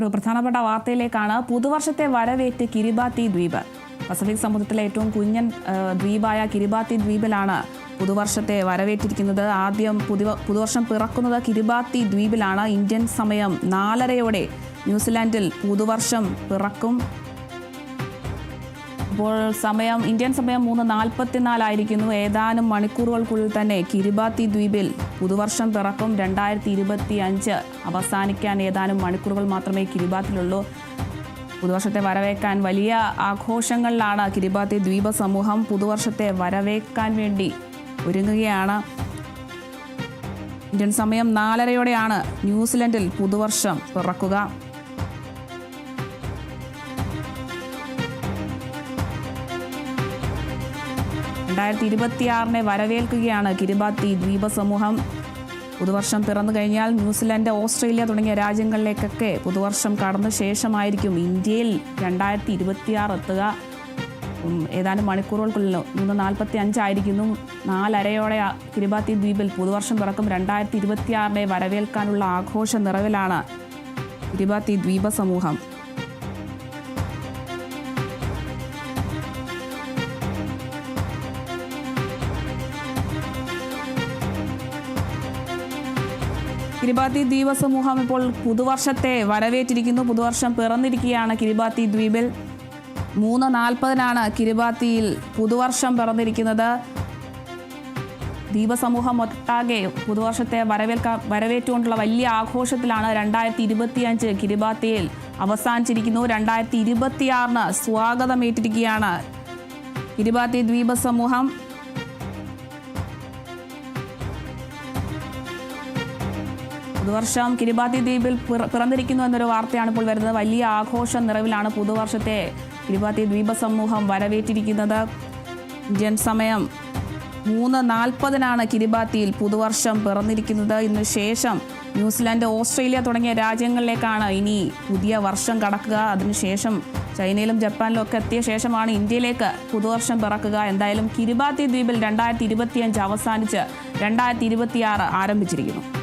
ഒരു പ്രധാനപ്പെട്ട വാർത്തയിലേക്കാണ് പുതുവർഷത്തെ വരവേറ്റ് കിരിബാത്തി ദ്വീപ്. പസഫിക് സമുദ്രത്തിലെ ഏറ്റവും കുഞ്ഞൻ ദ്വീപായ കിരിബാത്തി ദ്വീപിലാണ് പുതുവർഷത്തെ വരവേറ്റിരിക്കുന്നത്. ആദ്യം പുതുവ പുതുവർഷം പിറക്കുന്നത് കിരിബാത്തി ദ്വീപിലാണ്. ഇന്ത്യൻ സമയം നാലരയോടെ ന്യൂസിലാൻഡിൽ പുതുവർഷം പിറക്കും. ഇപ്പോൾ സമയം ഇന്ത്യൻ സമയം മൂന്ന് നാൽപ്പത്തിനാലായിരിക്കുന്നു. ഏതാനും മണിക്കൂറുകൾക്കുള്ളിൽ തന്നെ കിരിബാത്തി ദ്വീപിൽ പുതുവർഷം പിറക്കും രണ്ടായിരത്തി ഇരുപത്തി അഞ്ച് അവസാനിക്കാൻ ഏതാനും മണിക്കൂറുകൾ മാത്രമേ കിരിബാത്തിലുള്ളൂ. പുതുവർഷത്തെ വരവേക്കാൻ വലിയ ആഘോഷങ്ങളിലാണ് കിരിബാത്തി ദ്വീപ സമൂഹം പുതുവർഷത്തെ വരവേക്കാൻ വേണ്ടി ഒരുങ്ങുകയാണ്. ഇന്ത്യൻ സമയം നാലരയോടെയാണ് ന്യൂസിലൻഡിൽ പുതുവർഷം പിറക്കുക. രണ്ടായിരത്തി ഇരുപത്തിയാറിനെ വരവേൽക്കുകയാണ് കിരിബാത്തി ദ്വീപ സമൂഹം പുതുവർഷം പിറന്നു കഴിഞ്ഞാൽ ന്യൂസിലൻഡ് ഓസ്ട്രേലിയ തുടങ്ങിയ രാജ്യങ്ങളിലേക്കൊക്കെ പുതുവർഷം കടന്ന ശേഷമായിരിക്കും ഇന്ത്യയിൽ രണ്ടായിരത്തി ഇരുപത്തിയാറ് എത്തുക ഏതാനും മണിക്കൂറുകൾക്കുള്ളിൽ ഇന്ന് നാൽപ്പത്തി അഞ്ചായിരിക്കുന്നു നാലരയോടെ കിരിബാത്തി ദ്വീപിൽ പുതുവർഷം പിറക്കും രണ്ടായിരത്തി ഇരുപത്തിയാറിനെ വരവേൽക്കാനുള്ള ആഘോഷ നിറവിലാണ് കിരിബാത്തി ദ്വീപ സമൂഹം കിരിബാത്തി ദ്വീപ സമൂഹം ഇപ്പോൾ പുതുവർഷത്തെ വരവേറ്റിരിക്കുന്നു. പുതുവർഷം പിറന്നിരിക്കുകയാണ് കിരിബാത്തി ദ്വീപിൽ. മൂന്ന് നാൽപ്പതിനാണ് കിരിബാത്തിയിൽ പുതുവർഷം പിറന്നിരിക്കുന്നത്. ദ്വീപസമൂഹം ഒട്ടാകെ പുതുവർഷത്തെ വരവേൽക്കാൻ വരവേറ്റുകൊണ്ടുള്ള വലിയ ആഘോഷത്തിലാണ് രണ്ടായിരത്തി ഇരുപത്തിയഞ്ച് കിരിബാത്തിയിൽ അവസാനിച്ചിരിക്കുന്നു. രണ്ടായിരത്തി ഇരുപത്തിയാറിന് സ്വാഗതമേറ്റിരിക്കുകയാണ് കിരിബാത്തി ദ്വീപ പുതുവർഷം കിരിബാത്തി ദ്വീപിൽ പിറന്നിരിക്കുന്നു എന്നൊരു വാർത്തയാണ് ഇപ്പോൾ വരുന്നത്. വലിയ ആഘോഷ നിറവിലാണ് പുതുവർഷത്തെ കിരിബാത്തി ദ്വീപ സമൂഹം വരവേറ്റിരിക്കുന്നത്. ഇന്ത്യൻ സമയം മൂന്ന് നാൽപ്പതിനാണ് കിരിബാത്തിയിൽ പുതുവർഷം പിറന്നിരിക്കുന്നത്. ഇന്ന് ശേഷം ന്യൂസിലാൻഡ് ഓസ്ട്രേലിയ തുടങ്ങിയ രാജ്യങ്ങളിലേക്കാണ് ഇനി പുതിയ വർഷം കടക്കുക. അതിനുശേഷം ചൈനയിലും ജപ്പാനിലും ഒക്കെ എത്തിയ ശേഷമാണ് ഇന്ത്യയിലേക്ക് പുതുവർഷം പിറക്കുക. എന്തായാലും കിരിബാത്തി ദ്വീപിൽ രണ്ടായിരത്തി ഇരുപത്തിയഞ്ച് അവസാനിച്ച് രണ്ടായിരത്തി ഇരുപത്തിയാറ് ആരംഭിച്ചിരിക്കുന്നു.